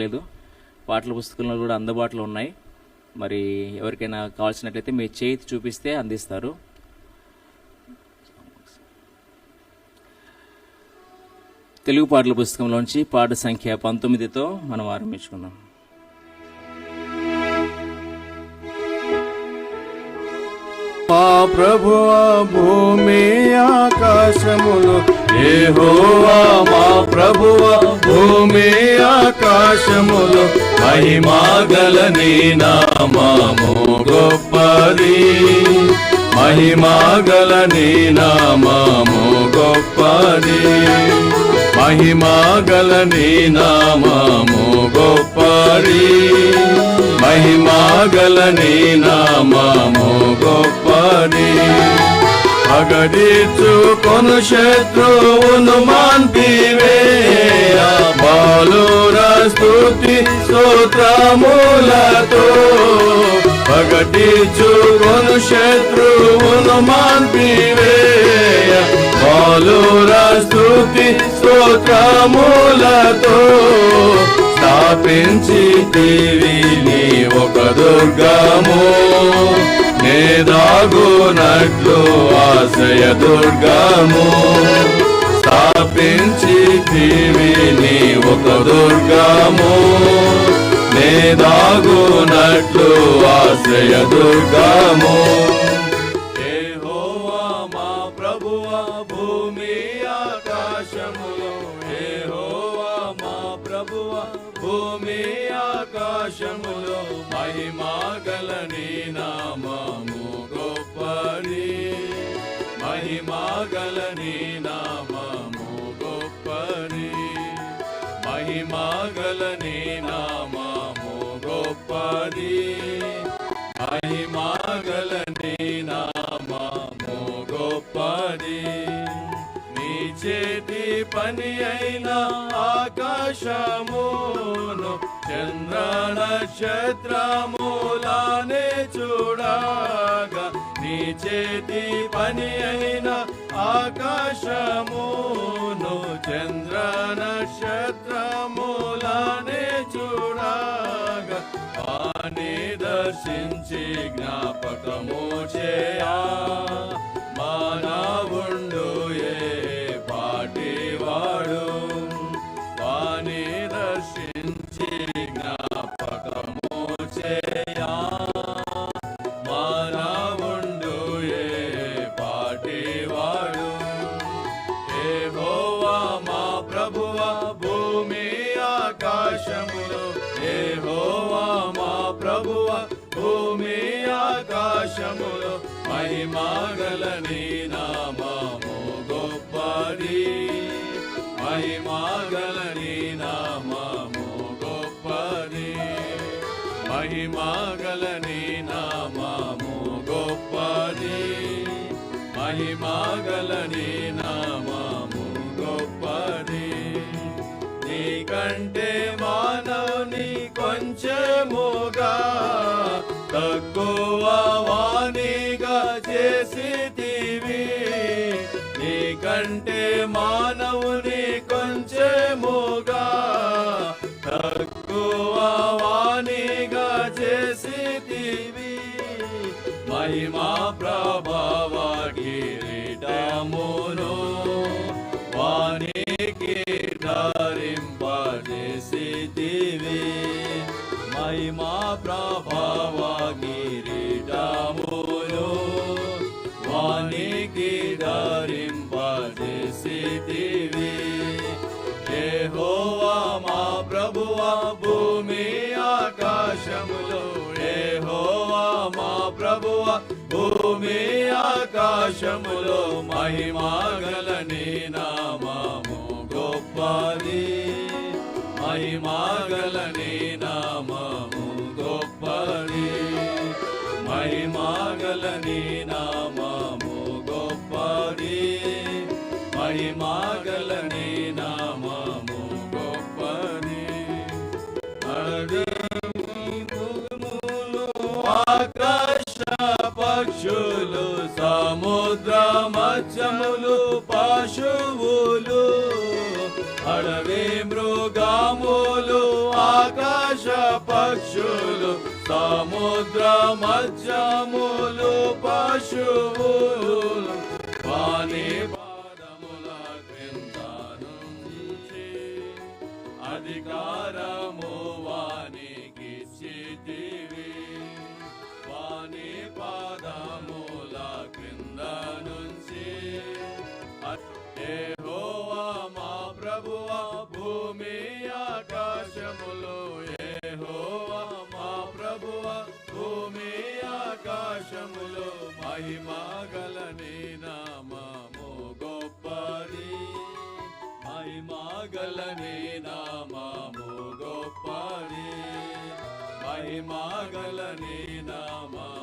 లేదు. పాటల పుస్తకంలో కూడా అందుబాటులో ఉన్నాయి. మరి ఎవరికైనా కావాల్సినట్లయితే మీ చేతి చూపిస్తే అందిస్తారు. తెలుగు పాటల పుస్తకంలోంచి పాట సంఖ్య పంతొమ్మిదితో మనం ఆరంభించుకున్నాం మా ప్రభువ భూమి ఆకాశములు. ఏహోవా మా ప్రభువ భూమి ఆకాశములు. మహిమాగల నీ నామము గొప్పది. మహిమాగల నీ నామము గొప్పది. మహిమాగల నీ నామము గొప్పది. మహిమాగల నీ నామము గొప్పది అగడిచు కొను శత్రువును మాన్పివేయ బాలుర స్తుతి స్తోత్రములతో. పగటిచు కొను శత్రువును మాన్పివేయ బాలుర స్తుతి స్తోత్రములతో. స్థాపించి నీ ఒక దుర్గము నేదాగునట్లు ఆశయ దుర్గము. స్థాపించి నీ ఒక దుర్గము. నేదాగునట్లు ఆశయ దుర్గము. ఆకాశములో మహిమాగల నీ నామము గొప్పది. మహిమాగల నీ నామము గొప్పది. మహిమాగల నీ నామము గొప్పది. మహిమాగల ఆకాశమును చంద్ర నక్షత్రములానే చూడగా నీ చేతి పని అయిన ఆకాశమును చంద్ర నక్షత్రములానే చూడగా వాణి దర్శించి జ్ఞాపకము చే మహిమాగల నీ నామము గొప్పది. మహిమాగల నీ నామము గొప్పది. మహిమాగల నీ నామము గొప్పది. మహిమాగల నీ నామము గొప్పది. నీకంటే మానవుని కొంచెముగా తక్కువ కిరీటమును వానికి ధరింపజేసితివి. మహిమా ప్రభావ కిరీటమును భూమి ఆకాశములో మహిమాగల నీ నామము గొప్పది మహిమాగల నీ నామము గొప్పది మహిమాగల నీ నామము గొప్పది మహిమాగల పక్షులు సముద్ర మధ్యములు పశువులు వాణి పాదముల క్రిందను అధికారము వానికి చితివి వాణి పాదముల క్రింద నుంచి అట్టే ఆకాశములో మహిమాగల నీ నామము గొప్పది. మహిమాగల నీ నామము గొప్పది. మహిమాగల నీ నామా